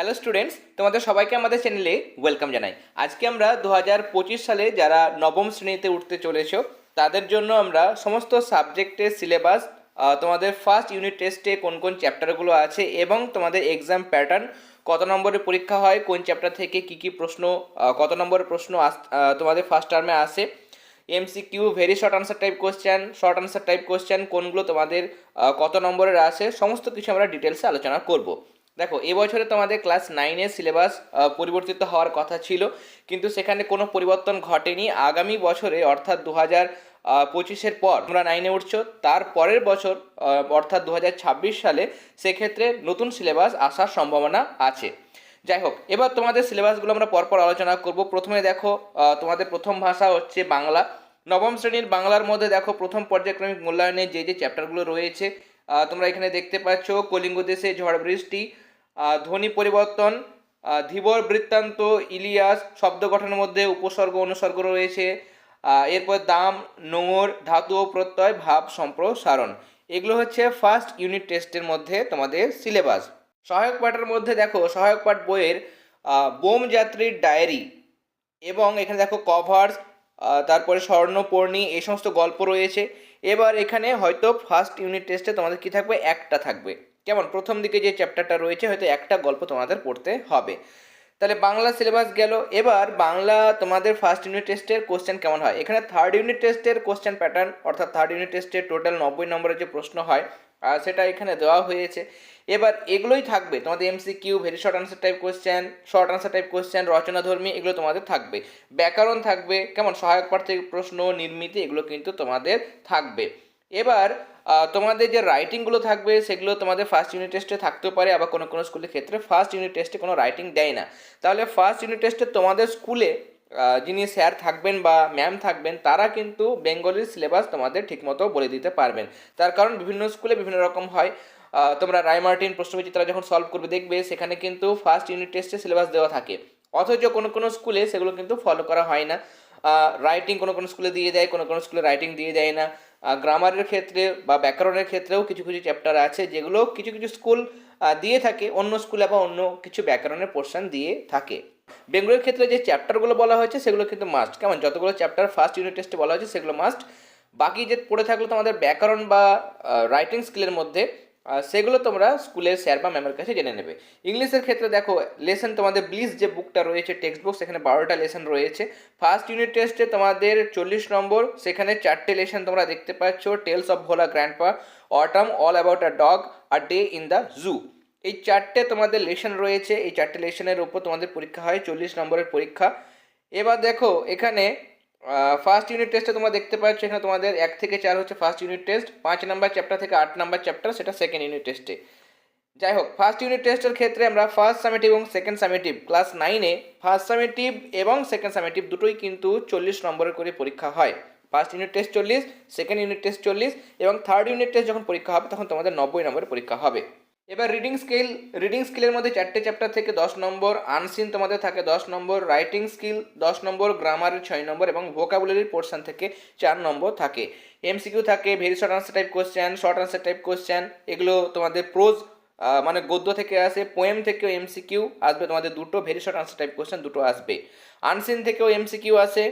Hello students, তোমাদের সবাইকে আমাদের চ্যানেলে ওয়েলকাম জানাই। আজকে আমরা দু হাজার পঁচিশ সালে যারা নবম শ্রেণীতে উঠতে চলেছ, তাদের জন্য আমরা সমস্ত সাবজেক্টের সিলেবাস তোমাদের ফার্স্ট ইউনিট টেস্টে কোন কোন চ্যাপ্টারগুলো আছে এবং তোমাদের এক্সাম প্যাটার্ন কত নম্বরের পরীক্ষা হয়, কোন চ্যাপ্টার থেকে কী কী প্রশ্ন কত নম্বরের প্রশ্ন তোমাদের ফার্স্ট টার্মে আসে। MCQ very short answer type question short answer type question কোনগুলো তোমাদের কত নম্বরের আসে, সমস্ত কিছু আমরা ডিটেলসে আলোচনা করব। দেখো এবছরে তোমাদের ক্লাস নাইনের সিলেবাস পরিবর্তিত হওয়ার কথা ছিল, কিন্তু সেখানে কোনো পরিবর্তন ঘটেনি। আগামী বছরে, অর্থাৎ দু হাজার পঁচিশের পর তোমরা নাইনে উঠছো, তার পরের বছর অর্থাৎ দু হাজার ছাব্বিশ সালে সেক্ষেত্রে নতুন সিলেবাস আসার সম্ভাবনা আছে। যাই হোক, এবার তোমাদের সিলেবাসগুলো আমরা পরপর আলোচনা করব। প্রথমে দেখো তোমাদের প্রথম ভাষা হচ্ছে বাংলা। নবম শ্রেণির বাংলার মধ্যে দেখো, প্রথম পর্যায়ক্রমিক মূল্যায়নে যে যে চ্যাপ্টারগুলো রয়েছে তোমরা এখানে দেখতে পাচ্ছ, কলিঙ্গ দেশে ঝড় বৃষ্টি ধ্বনি পরিবর্তন ধীবর বৃত্তান্ত ইলিয়াস শব্দ গঠনের মধ্যে উপসর্গ অনুসর্গ রয়েছে। এরপর দাম নোংর ধাতু ও প্রত্যয় ভাব সম্প্রসারণ। এগুলো হচ্ছে ফার্স্ট ইউনিট টেস্টের মধ্যে তোমাদের সিলেবাস সহায়ক পাঠের মধ্যে দেখো সহায়ক পাঠ বইয়ের আহ, বোম যাত্রীর ডায়েরি এবং এখানে দেখো কভার্স তারপরে স্বর্ণপর্ণী এই সমস্ত গল্প রয়েছে। এবার এখানে হয়তো ফার্স্ট ইউনিট টেস্টে তোমাদের কি থাকবে? একটা থাকবে। কেমন? প্রথম দিকে যে চ্যাপ্টারটা রয়েছে, হয়তো একটা গল্প তোমাদের পড়তে হবে। তাহলে বাংলা সিলেবাস গেল। এবার বাংলা তোমাদের ফার্স্ট ইউনিট টেস্টের কোশ্চেন কেমন হয়? এখানে থার্ড ইউনিট টেস্টের কোশ্চেন প্যাটার্ন অর্থাৎ থার্ড ইউনিট টেস্টের টোটাল নব্বই নম্বরের যে প্রশ্ন হয় সেটা এখানে দেওয়া হয়েছে। এবার এগুলোই থাকবে। তোমাদের MC Q very short answer type question short answer type question রচনাধর্মী, এগুলো তোমাদের থাকবে। ব্যাকরণ থাকবে, কেমন? সহায়ক পাঠ থেকে প্রশ্ন, নির্মিতি, এগুলো কিন্তু তোমাদের থাকবে। এবার তোমাদের যে রাইটিংগুলো থাকবে, সেগুলো তোমাদের ফার্স্ট ইউনিট টেস্টে থাকতেও পারে, আবার কোনো কোনো স্কুলের ক্ষেত্রে ফার্স্ট ইউনিট টেস্টে কোনো রাইটিং দেয় না। তাহলে ফার্স্ট ইউনিট টেস্টে তোমাদের স্কুলে যিনি স্যার থাকবেন বা ম্যাম থাকবেন, তারা কিন্তু বেঙ্গলির সিলেবাস তোমাদের ঠিকমতো বলে দিতে পারবেন। তার কারণ বিভিন্ন স্কুলে বিভিন্ন রকম হয়। তোমরা রায়মার্টিন প্রশ্নবিচিত্রা যখন সলভ করবে, দেখবে সেখানে কিন্তু ফার্স্ট ইউনিট টেস্টে সিলেবাস দেওয়া থাকে। অথচ কোনো কোনো স্কুলে সেগুলো কিন্তু ফলো করা হয় না। রাইটিং কোনো কোনো স্কুলে দিয়ে দেয়, কোনো কোনো স্কুলে রাইটিং দিয়ে দেয় না। গ্রামারের ক্ষেত্রে বা ব্যাকরণের ক্ষেত্রেও কিছু কিছু চ্যাপ্টার আছে যেগুলো কিছু কিছু স্কুল দিয়ে থাকে, অন্য স্কুলে বা অন্য কিছু ব্যাকরণের পোর্শন দিয়ে থাকে। বেঙ্গলের ক্ষেত্রে যে চ্যাপ্টারগুলো বলা হয়েছে, সেগুলো কিন্তু মাস্ট কেমন? যতগুলো চ্যাপ্টার ফার্স্ট ইউনিট টেস্টে বলা হয়েছে, সেগুলো মাস্ট বাকি যে পড়ে থাকল তোমাদের ব্যাকরণ বা রাইটিং স্কিলের মধ্যে সেগুলো তোমরা স্কুলের স্যার বা ম্যামের কাছে জেনে নেবে। ইংলিশের ক্ষেত্রে দেখো লেসন তোমাদের ব্লিজ যে বুকটা রয়েছে টেক্সট বুক সেখানে বারোটা লেসন রয়েছে। ফার্স্ট ইউনিট টেস্টে তোমাদের চল্লিশ নম্বর, সেখানে চারটে লেসন তোমরা দেখতে পাচ্ছ tales of Bhola grand grandpa autumn all about a dog a day in the zoo এই চারটে তোমাদের লেসন রয়েছে, এই চারটে লেসনের উপর তোমাদের পরীক্ষা হয়, চল্লিশ নম্বরের পরীক্ষা। এবার দেখো, এখানে ফার্স্ট ইউনিট টেস্টে তোমরা দেখতে পাচ্ছ, এখানে তোমাদের এক থেকে চার হচ্ছে ফার্স্ট ইউনিট টেস্ট পাঁচ নাম্বার চ্যাপ্টার থেকে আট নাম্বার চ্যাপ্টার সেটা সেকেন্ড ইউনিট টেস্টে যাই হোক ফার্স্ট ইউনিট টেস্টের ক্ষেত্রে আমরা ফার্স্ট সামেটিভ এবং সেকেন্ড সামেটিভ ক্লাস নাইনে ফার্স্ট সামেটিভ এবং সেকেন্ড সামেটিভ দুটোই কিন্তু চল্লিশ নম্বরের করে পরীক্ষা হয়। ফার্স্ট ইউনিট টেস্ট চল্লিশ সেকেন্ড ইউনিট টেস্ট চল্লিশ এবং থার্ড ইউনিট টেস্ট যখন পরীক্ষা হবে, তখন তোমাদের নব্বই নম্বরের পরীক্ষা হবে। এবার রিডিং স্কিল রিডিং স্কিলের মধ্যে চারটে চ্যাপ্টার থেকে দশ নম্বর আনসিন তোমাদের থাকে দশ নম্বর রাইটিং স্কিল দশ নম্বর গ্রামারের ছয় নম্বর এবং ভোকাবুলারির পোর্শন থেকে চার নম্বর থাকে। এমসিকিউ থাকে very short answer type question short answer type question এগুলো তোমাদের প্রোজ মানে গদ্য থেকে আসে পোয়েম থেকেও এমসিকিউ আসবে, তোমাদের দুটো very short answer type question দুটো আসবে। আনসিন থেকেও এমসিকিউ আসে,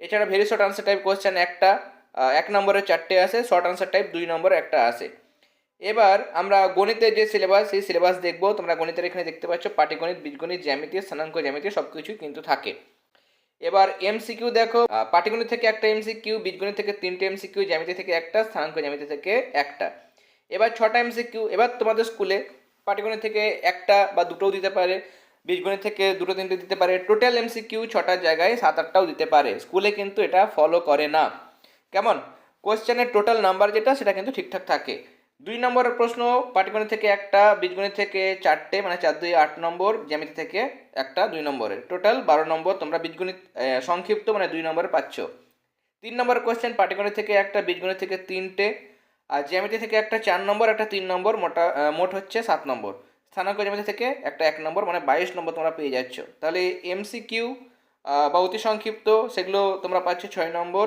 এছাড়া very short answer type question একটা এক নম্বরের চারটে আসে শর্ট আনসার টাইপ দুই নম্বর একটা আসে। এবার আমরা গণিতের যে সিলেবাস সেই সিলেবাস দেখব। তোমরা গণিতের এখানে দেখতে পাচ্ছ, পাটিগণিত, বীজগণিত জ্যামিতি স্থানাঙ্ক জ্যামিতি সব কিছুই কিন্তু থাকে। এবার এমসিকিউ দেখো। পাটিগণিত থেকে একটা এমসিকিউ বীজগণিত থেকে তিনটে এমসিকিউ জ্যামিতি থেকে একটা, স্থানাঙ্ক জ্যামিতি থেকে একটা। এবার ছটা এমসিকিউ এবার তোমাদের স্কুলে পাটিগণিত থেকে একটা বা দুটোও দিতে পারে, বীজগণিত থেকে দুটো, তিনটে দিতে পারে। টোটাল এমসিকিউ ছটার জায়গায় সাত, আটটাও দিতে পারে। স্কুলে কিন্তু এটা ফলো করে না। কেমন? কোশ্চেনের টোটাল নাম্বার যেটা, সেটা কিন্তু ঠিকঠাক থাকে। দুই নম্বরের প্রশ্ন, পাটিগণিত থেকে একটা, বীজগণিত থেকে চারটে মানে চার দুই আট নম্বর, জ্যামিতি থেকে একটা দুই নম্বরের। টোটাল বারো নম্বর, তোমরা বীজগণিত সংক্ষিপ্ত মানে দুই নম্বরে পাচ্ছ। তিন নম্বর কোয়েশ্চেন পাটিগণিত থেকে একটা, বীজগণিত থেকে তিনটে, আর জ্যামিতি থেকে একটা চার নম্বর, একটা তিন নম্বর, মোটা মোট হচ্ছে সাত নম্বর। স্থানাঙ্ক জ্যামিতি থেকে একটা এক নম্বর মানে বাইশ নম্বর তোমরা পেয়ে যাচ্ছ। তাহলে এমসি কিউ বা অতি সংক্ষিপ্ত, সেগুলো তোমরা পাচ্ছ ছয় নম্বর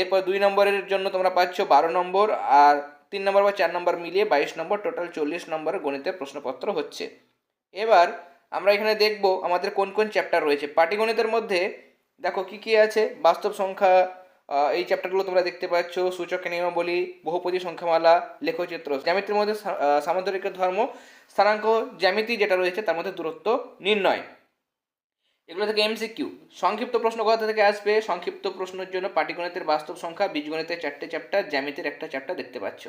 এরপর দুই নম্বরের জন্য তোমরা পাচ্ছ বারো নম্বর, আর তিন নম্বর বা চার নম্বর মিলিয়ে বাইশ নম্বর টোটাল চল্লিশ নম্বরের গণিতের প্রশ্নপত্র হচ্ছে। এবার আমরা এখানে দেখব আমাদের কোন কোন চ্যাপ্টার রয়েছে। পাটিগণিতের মধ্যে দেখো কি কি আছে? বাস্তব সংখ্যা এই চ্যাপ্টারগুলো তোমরা দেখতে পাচ্ছ। সূচক, নিয়মাবলী, বহুপদী সংখ্যামালা, লেখচিত্র, জ্যামিতির মধ্যে সামুদ্রিক ধর্ম, স্থানাঙ্ক, জ্যামিতি যেটা রয়েছে তার মধ্যে দূরত্ব নির্ণয়। এগুলো থেকে এমসিকিউ সংক্ষিপ্ত প্রশ্ন কোথা থেকে আসবে? সংক্ষিপ্ত প্রশ্নের জন্য পাটিগণিতের বাস্তব সংখ্যা, বীজগণিতের চারটে চ্যাপ্টার, জ্যামিতির একটা চ্যাপ্টার দেখতে পাচ্ছ।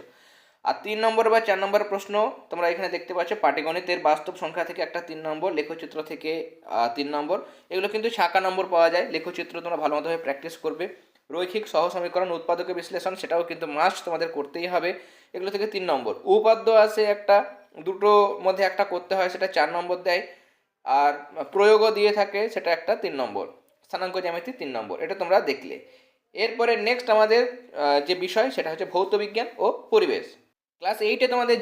আর তিন নম্বর বা চার নম্বর প্রশ্ন তোমরা এখানে দেখতে পাচ্ছ, পাটিগণিতের বাস্তব সংখ্যা থেকে একটা তিন নম্বর, লেখচিত্র থেকে তিন নম্বর। এগুলো কিন্তু ছাঁকা নম্বর পাওয়া যায়, লেখচিত্র তোমরা ভালো মতোভাবে প্র্যাকটিস করবে। রৈখিক সহ সমীকরণ উৎপাদকের বিশ্লেষণ, সেটাও কিন্তু মাস্ট তোমাদের করতেই হবে। এগুলো থেকে তিন নম্বর। উপাদ্য আছে একটা, দুটো মধ্যে একটা করতে হয়, সেটা চার নম্বর দেয়। আর প্রয়োগও দিয়ে থাকে, সেটা একটা তিন নম্বর। স্থানাঙ্ক জ্যামিতি তিন নম্বর, এটা তোমরা দেখলে। এরপরে নেক্সট আমাদের যে বিষয়, সেটা হচ্ছে ভৌত বিজ্ঞান ও পরিবেশ। ক্লাস এইটে তোমাদের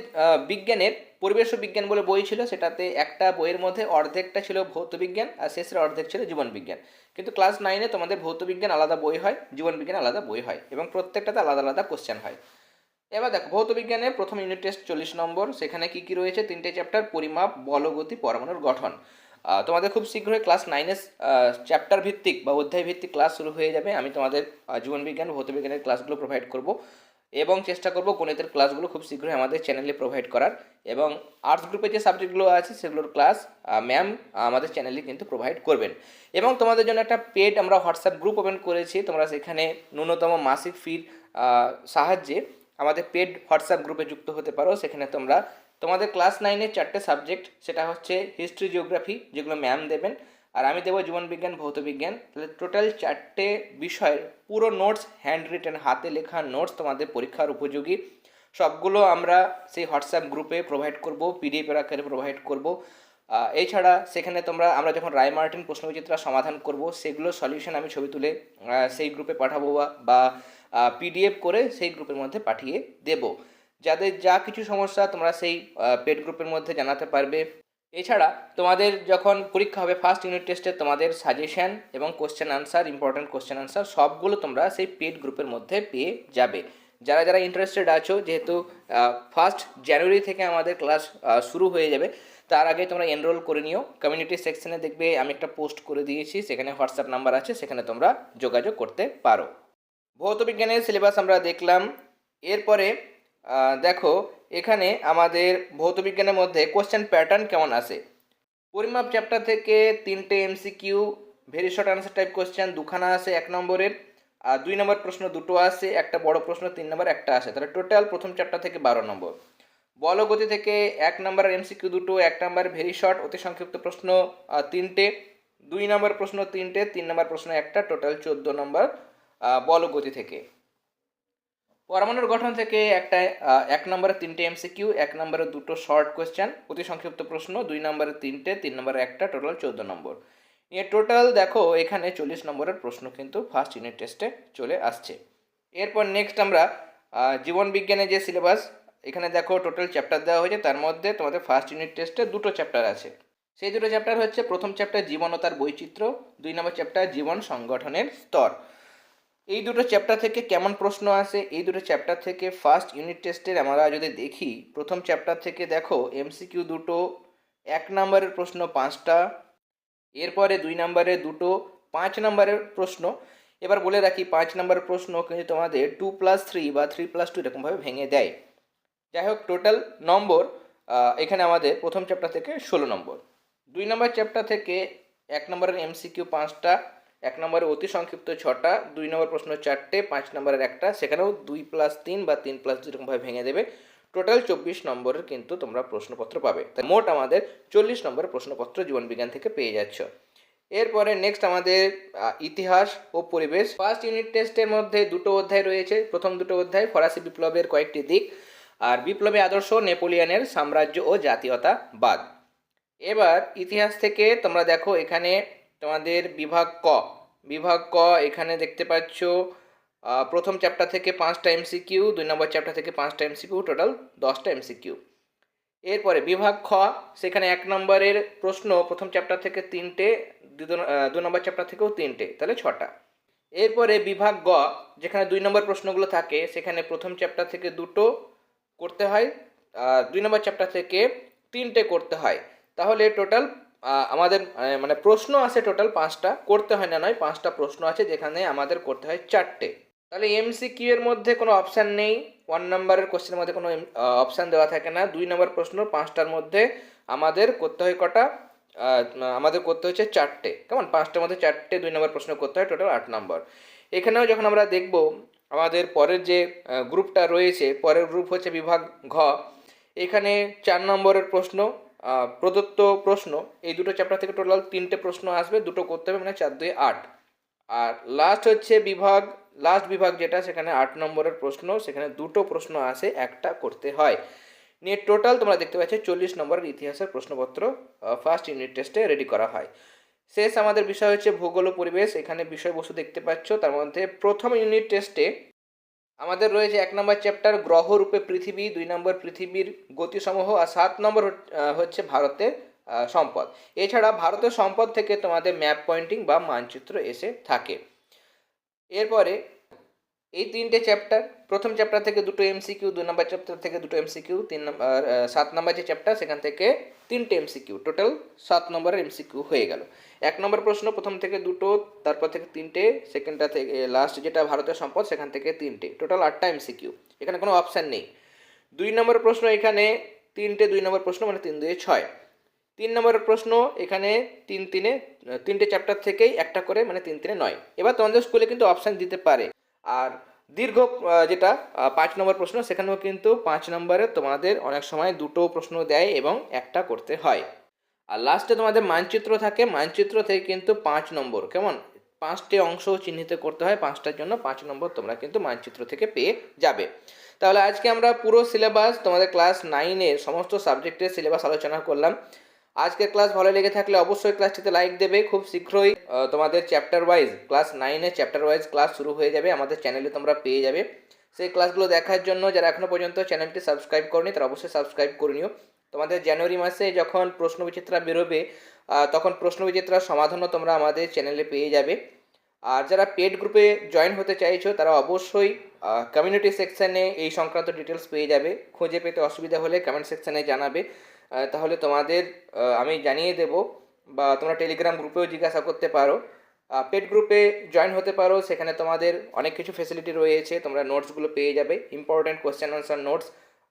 বিজ্ঞানের, পরিবেশ ও বিজ্ঞান বলে বই ছিল, সেটাতে একটা বইয়ের মধ্যে অর্ধেকটা ছিল ভৌত বিজ্ঞান, আর শেষের অর্ধেক ছিল জীবন বিজ্ঞান। কিন্তু ক্লাস নাইনে তোমাদের ভৌত বিজ্ঞান আলাদা বই হয়, জীবন বিজ্ঞান আলাদা বই হয়, এবং প্রত্যেকটাতে আলাদা আলাদা কোশ্চেন হয়। এবার দেখো, ভৌত বিজ্ঞানের প্রথম ইউনিট টেস্ট চল্লিশ নম্বর, সেখানে কি কি রয়েছে? তিনটে চ্যাপ্টার পরিমাপ, বলগতি, পরমাণুর গঠন। তোমাদের খুব শীঘ্রই ক্লাস নাইনের চ্যাপ্টার ভিত্তিক বা অধ্যায় ভিত্তিক ক্লাস শুরু হয়ে যাবে। আমি তোমাদের জীবন বিজ্ঞান, ভৌত বিজ্ঞানের ক্লাসগুলো প্রোভাইড করব এবং চেষ্টা করব গণিতের ক্লাসগুলো খুব শীঘ্রই আমাদের চ্যানেলে প্রোভাইড করার। এবং আর্টস গ্রুপে যে সাবজেক্টগুলো আছে, সেগুলোর ক্লাস ম্যাম আমাদের চ্যানেলে কিন্তু প্রোভাইড করবেন। এবং তোমাদের জন্য একটা পেড আমরা হোয়াটসঅ্যাপ গ্রুপ ওপেন করেছি। তোমরা সেখানে ন্যূনতম মাসিক ফির সাহায্যে আমাদের পেড হোয়াটসঅ্যাপ গ্রুপে যুক্ত হতে পারো। সেখানে তোমরা তোমাদের ক্লাস নাইনের চারটে সাবজেক্ট সেটা হচ্ছে হিস্ট্রি জিওগ্রাফি যেগুলো ম্যাম দেবেন। আর আমি দেবো জীবন বিজ্ঞান, ভৌত বিজ্ঞান। তাহলে টোটাল চারটে বিষয়ের পুরো নোটস হ্যান্ড রিটেন হাতে লেখা নোটস তোমাদের পরীক্ষার উপযোগী। সবগুলো আমরা সেই হোয়াটসঅ্যাপ গ্রুপে প্রোভাইড করব পিডিএফের আকারে প্রোভাইড করব। এছাড়া সেখানে তোমরা, আমরা যখন রায় মার্টিন প্রশ্নবিচিত্রা সমাধান করব, সেগুলো সলিউশন আমি ছবি তুলে সেই গ্রুপে পাঠাবো বা পিডিএফ করে সেই গ্রুপের মধ্যে পাঠিয়ে দেব। যাদের যা কিছু সমস্যা তোমরা সেই পেড গ্রুপের মধ্যে জানাতে পারবে। এছাড়া তোমাদের যখন পরীক্ষা হবে ফার্স্ট ইউনিট টেস্টে তোমাদের সাজেশন এবং question answer important question answer সবগুলো তোমরা সেই পেড গ্রুপের মধ্যে পেয়ে যাবে। যারা যারা ইন্টারেস্টেড আছো, যেহেতু ফার্স্ট জানুয়ারি থেকে আমাদের ক্লাস শুরু হয়ে যাবে, তার আগে তোমরা এনরোল করে নিও। কমিউনিটি সেকশনে দেখবে আমি একটা পোস্ট করে দিয়েছি, সেখানে হোয়াটসঅ্যাপ নাম্বার আছে, সেখানে তোমরা যোগাযোগ করতে পারো। ভৌত বিজ্ঞানের সিলেবাস আমরা দেখলাম। এরপরে দেখো, এখানে আমাদের ভৌত বিজ্ঞানের মধ্যে কোশ্চেন প্যাটার্ন কেমন আসে পরিমাপ চ্যাপ্টার থেকে তিনটে MCQ very short answer type question দুখানা আসে এক নম্বরের, আর দুই নম্বর প্রশ্ন দুটো আসে একটা বড় প্রশ্ন তিন নম্বর, একটা আসে তাহলে টোটাল প্রথম চ্যাপ্টার থেকে বারো নম্বর। বলগতি থেকে এক নম্বরের এমসিকিউ দুটো, এক নম্বর ভেরি শর্ট অতি সংক্ষিপ্ত প্রশ্ন তিনটে। দুই নম্বর প্রশ্ন তিনটে, তিন নম্বর প্রশ্ন একটা টোটাল চোদ্দ নম্বর বলগতি থেকে। পরমাণুর গঠন থেকে একটা এক নম্বরে তিনটে এমসিকিউ এক নম্বরে দুটো শর্ট কোয়েশ্চেন অতি সংক্ষিপ্ত প্রশ্ন, দুই নম্বরে তিনটে, তিন নম্বরে একটা টোটাল চোদ্দ নম্বর। নিয়ে টোটাল দেখো, এখানে চল্লিশ নম্বরের প্রশ্ন কিন্তু ফার্স্ট ইউনিট টেস্টে চলে আসছে। এরপর নেক্সট আমরা জীবন বিজ্ঞানের যে সিলেবাস এখানে দেখো টোটাল চ্যাপ্টার দেওয়া হয়েছে, তার মধ্যে তোমাদের ফার্স্ট ইউনিট টেস্টে দুটো চ্যাপ্টার আছে। সেই দুটো চ্যাপ্টার হচ্ছে প্রথম চ্যাপ্টার জীবন ও তার বৈচিত্র্য, দুই নম্বর চ্যাপ্টার জীবন সংগঠনের স্তর। এই দুটো চ্যাপ্টার থেকে কেমন প্রশ্ন আসে? এই দুটো চ্যাপ্টার থেকে ফার্স্ট ইউনিট টেস্টের আমরা যদি দেখি, প্রথম চ্যাপ্টার থেকে দেখো এমসিকিউ দুটো, এক নম্বরের প্রশ্ন পাঁচটা, এরপরে দুই নম্বরে দুটো, পাঁচ নম্বরের প্রশ্ন। এবার বলে রাখি, পাঁচ নম্বরের প্রশ্ন কিন্তু তোমাদের টু প্লাস থ্রি বা থ্রি প্লাস টু এরকমভাবে ভেঙে দেয়। যাই হোক টোটাল নম্বর এখানে আমাদের প্রথম চ্যাপ্টার থেকে ষোলো নম্বর। দুই নম্বর চ্যাপ্টার থেকে এক নম্বরের এমসিকিউ পাঁচটা এক নম্বরে অতি সংক্ষিপ্ত ছটা, দুই নম্বর প্রশ্ন চারটে, পাঁচ নম্বরের একটা, সেখানেও দুই প্লাস তিন বা তিন প্লাস দুই এরকমভাবে ভেঙে দেবে টোটাল চব্বিশ নম্বরের কিন্তু তোমরা প্রশ্নপত্র পাবে। তাই মোট আমাদের চল্লিশ নম্বরের প্রশ্নপত্র জীবনবিজ্ঞান থেকে পেয়ে যাচ্ছ। এরপরে নেক্সট আমাদের ইতিহাস ও পরিবেশ। ফার্স্ট ইউনিট টেস্টের মধ্যে দুটো অধ্যায় রয়েছে, প্রথম দুটো অধ্যায় ফরাসি বিপ্লবের কয়েকটি দিক আর বিপ্লবী আদর্শ নেপোলিয়নের সাম্রাজ্য ও জাতীয়তাবাদ। এবার ইতিহাস থেকে তোমরা দেখো এখানে তোমাদের বিভাগ ক। বিভাগ ক, এখানে দেখতে পাচ্ছ প্রথম চ্যাপ্টার থেকে পাঁচটা এমসিকিউ দুই নম্বর চ্যাপ্টার থেকে পাঁচটা এমসিকিউ টোটাল দশটা এমসিকিউ এরপরে বিভাগ খ, সেখানে এক নম্বরের প্রশ্ন, প্রথম চ্যাপ্টার থেকে তিনটে দু নম্বর চ্যাপ্টার থেকেও তিনটে, তাহলে ছটা। এরপরে বিভাগ গ, যেখানে দুই নম্বর প্রশ্নগুলো থাকে, সেখানে প্রথম চ্যাপ্টার থেকে দুটো করতে হয় দুই নম্বর চ্যাপ্টার থেকে তিনটে করতে হয়। তাহলে টোটাল আমাদের মানে প্রশ্ন আছে টোটাল পাঁচটা, করতে হয় না, নয়, পাঁচটা প্রশ্ন আছে যেখানে আমাদের করতে হয় চারটে। তাহলে এমসি কিউ এর মধ্যে কোনো অপশান নেই ওয়ান নাম্বারের কোশ্চেনের মধ্যে কোনো অপশান দেওয়া থাকে না। দুই নম্বর প্রশ্ন, পাঁচটার মধ্যে আমাদের করতে হয় কটা? আমাদের করতে হচ্ছে চারটে। কেমন? পাঁচটার মধ্যে চারটে, দুই নম্বর প্রশ্ন করতে হয় টোটাল আট নম্বর এখানেও যখন আমরা দেখব, আমাদের পরের যে গ্রুপটা রয়েছে, পরের গ্রুপ হচ্ছে বিভাগ ঘ। এখানে চার নম্বরের প্রশ্ন প্রদত্ত প্রশ্ন, এই দুটো চ্যাপ্টার থেকে টোটাল তিনটে প্রশ্ন আসবে, দুটো করতে হবে মানে চার, দুই, আট। আর লাস্ট হচ্ছে বিভাগ লাস্ট বিভাগ যেটা, সেখানে আট নম্বরের প্রশ্ন, সেখানে দুটো প্রশ্ন আসে, একটা করতে হয়। নিয়ে টোটাল তোমরা দেখতে পাচ্ছ, চল্লিশ নম্বরের ইতিহাসের প্রশ্নপত্র ফার্স্ট ইউনিট টেস্টে রেডি করা হয়। শেষ আমাদের বিষয় হচ্ছে ভূগোল পরিবেশ, এখানে বিষয়বস্তু দেখতে পাচ্ছ, তার মধ্যে প্রথম ইউনিট টেস্টে আমাদের রয়েছে এক নম্বর চ্যাপ্টার, গ্রহরূপে পৃথিবী, দুই নম্বর পৃথিবীর গতিসমূহ, আর সাত নম্বর হচ্ছে ভারতের সম্পদ। এছাড়া ভারতের সম্পদ থেকে তোমাদের ম্যাপ পয়েন্টিং বা মানচিত্র এসে থাকে। এরপরে এই তিনটে চ্যাপ্টার প্রথম চ্যাপ্টার থেকে দুটো এমসিকিউ দুই নম্বর চ্যাপ্টার থেকে দুটো এমসিকিউ তিন নম্বর সাত নম্বর যে চ্যাপ্টার সেখান থেকে তিনটে এমসিকিউ টোটাল সাত নম্বরের এমসিকিউ হয়ে গেল। এক নম্বর প্রশ্ন, প্রথম থেকে দুটো, তারপর থেকে তিনটে সেকেন্ডটা থেকে লাস্ট যেটা ভারতের সম্পদ, সেখান থেকে তিনটে টোটাল আটটা এমসিকিউ এখানে কোনো অপশান নেই। দুই নম্বর প্রশ্ন এখানে তিনটে, দুই নম্বর প্রশ্ন মানে তিন দুই ছয়। তিন নম্বরের প্রশ্ন এখানে তিন, তিনে, তিনটে চ্যাপ্টার থেকেই একটা করে মানে তিন, তিনে নয়। এবার তোমাদের স্কুলে কিন্তু অপশান দিতে পারে। আর দীর্ঘ যেটা পাঁচ নম্বর প্রশ্ন, সেখানেও কিন্তু পাঁচ নম্বরে তোমাদের অনেক সময় দুটো প্রশ্ন দেয় এবং একটা করতে হয়। আর লাস্টে তোমাদের মানচিত্র থাকে, মানচিত্র থেকে কিন্তু পাঁচ নম্বর, কেমন? পাঁচটি অংশ চিহ্নিত করতে হয়, পাঁচটার জন্য পাঁচ নম্বর তোমরা কিন্তু মানচিত্র থেকে পেয়ে যাবে। তাহলে আজকে আমরা পুরো সিলেবাস তোমাদের ক্লাস নাইনের সমস্ত সাবজেক্টের সিলেবাস আলোচনা করলাম। আজকের ক্লাস ভালো লেগে থাকলে অবশ্যই ক্লাসটিতে লাইক দেবে। খুব শীঘ্রই তোমাদের চ্যাপ্টার ওয়াইজ ক্লাস নাইনে চ্যাপ্টার ওয়াইজ ক্লাস শুরু হয়ে যাবে। আমাদের চ্যানেলে তোমরা পেয়ে যাবে। সেই ক্লাসগুলো দেখার জন্য যারা এখনও পর্যন্ত চ্যানেলটি সাবস্ক্রাইব করনি, তারা অবশ্যই সাবস্ক্রাইব করে নিও। তোমাদের জানুয়ারি মাসে যখন প্রশ্ন বিচিত্রা বেরোবে তখন প্রশ্ন বিচিত্রার সমাধানও তোমরা আমাদের চ্যানেলে পেয়ে যাবে। আর যারা পেড গ্রুপে জয়েন হতে চাইছো, তারা অবশ্যই কমিউনিটি সেকশানে এই সংক্রান্ত ডিটেলস পেয়ে যাবে। খুঁজে পেতে অসুবিধা হলে কমেন্ট সেকশানে জানাবে। তাহলে তোমাদের আমি জানিয়ে দেব বা তোমরা টেলিগ্রাম গ্রুপেও জিজ্ঞাসা করতে পারো। পেড গ্রুপে জয়েন হতে পারো। সেখানে তোমাদের অনেক কিছু ফেসিলিটি রয়েছে। তোমরা নোটসগুলো পেয়ে যাবে। Important question answer notes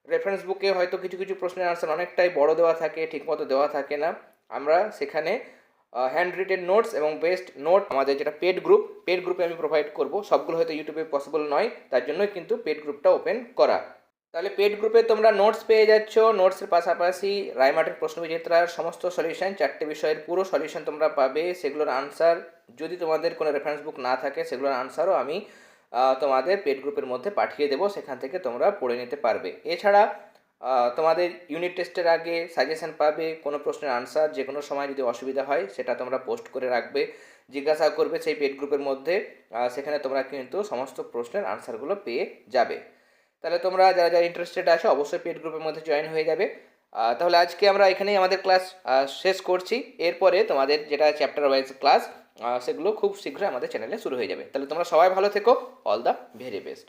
reference বুকে হয়তো কিছু কিছু প্রশ্নের আনসার অনেকটাই বড় দেওয়া থাকে, ঠিকমতো দেওয়া থাকে না। আমরা সেখানে হ্যান্ড রিটেন নোটস এবং বেস্ট নোট আমাদের যেটা পেড গ্রুপ পেড গ্রুপে আমি প্রোভাইড করব। সবগুলো হয়তো ইউটিউবে পসিবল নয়। তার জন্যই কিন্তু পেড গ্রুপটা ওপেন করা। তাহলে পেড গ্রুপে তোমরা নোটস পেয়ে যাচ্ছ। নোটসের পাশাপাশি রায়মার্টের প্রশ্ন বিজেতার সমস্ত সলিউশন চারটে বিষয়ের পুরো সলিউশন তোমরা পাবে, সেগুলোর আনসার যদি তোমাদের কোনো রেফারেন্স বুক না থাকে, সেগুলোর আনসারও আমি তোমাদের পেড গ্রুপের মধ্যে পাঠিয়ে দেবো, সেখান থেকে তোমরা পড়ে নিতে পারবে। এছাড়া তোমাদের ইউনিট টেস্টের আগে সাজেশন পাবে, কোনো প্রশ্নের আনসার যে কোনো সময় যদি অসুবিধা হয়, সেটা তোমরা পোস্ট করে রাখবে জিজ্ঞাসা করবে সেই পেড গ্রুপের মধ্যে সেখানে তোমরা কিন্তু সমস্ত প্রশ্নের আনসারগুলো পেয়ে যাবে। তাহলে তোমরা যারা যারা ইন্টারেস্টেড আছো, অবশ্যই পেড গ্রুপের মধ্যে জয়েন হয়ে যাবে। তাহলে আজকে আমরা এখানেই আমাদের ক্লাস শেষ করছি। এরপরে তোমাদের যেটা চ্যাপ্টার ওয়াইজ ক্লাস সেগুলো খুব শীঘ্রই আমাদের চ্যানেলে শুরু হয়ে যাবে। তাহলে তোমরা সবাই ভালো থেকো। All the very best